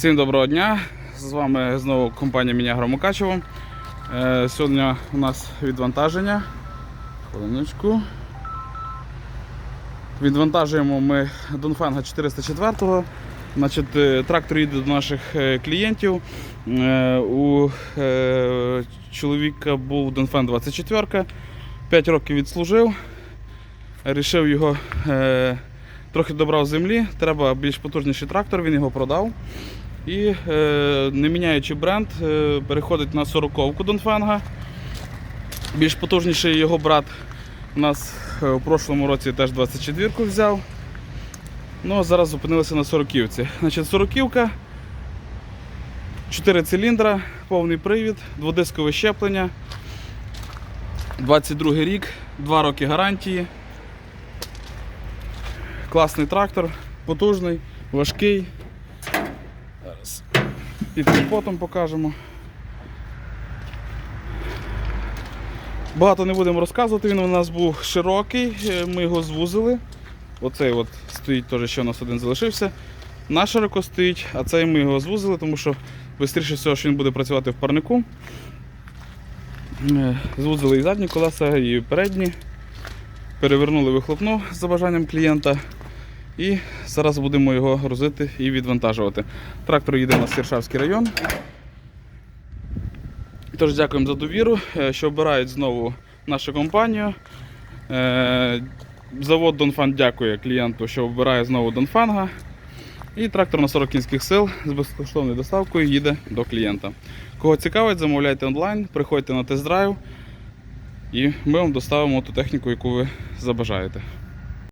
Всім доброго дня! З вами знову компанія Мінягро Мукачево. Е, Сьогодні у нас відвантаження. Хвилиночку. Відвантажуємо ми Донфенга 404. Значить, е, трактор їде до наших е, клієнтів. У чоловіка був Донфен 24. 5 років відслужив. Рішив його трохи добрав землі. Треба більш потужніший трактор, він його продав. І е, не міняючи бренд, е, переходить на 40-ку Донфенга. Більш потужніший його брат у нас е, у прошлому році теж 24-ку взяв. Ну, а зараз зупинилися на 40-ці. Значить, 40-ка, 4 циліндра, повний привід, дводискове щеплення. 22 рік, 2 роки гарантії. Класний трактор, потужний, важкий. Зараз під капотом покажемо. Багато не будемо розказувати, він у нас був широкий, е, ми його звузили. Оцей от стоїть теж, ще у нас один залишився. На широко стоїть, а цей ми його звузили, тому що швидше всього, що він буде працювати в парнику. Е, Звузили і задні колеса, і передні. Перевернули вихлопну за бажанням клієнта. І зараз будемо його грузити і відвантажувати. Трактор їде на Сіршавський район. Тож дякуємо за довіру, е, що обирають знову нашу компанію. Е, Завод Донфан дякує клієнту, що обирає знову Донфанга. І трактор на 40 кінських сил з безкоштовною доставкою їде до клієнта. Кого цікавить, замовляйте онлайн, приходьте на тест-драйв і ми вам доставимо ту техніку, яку ви забажаєте.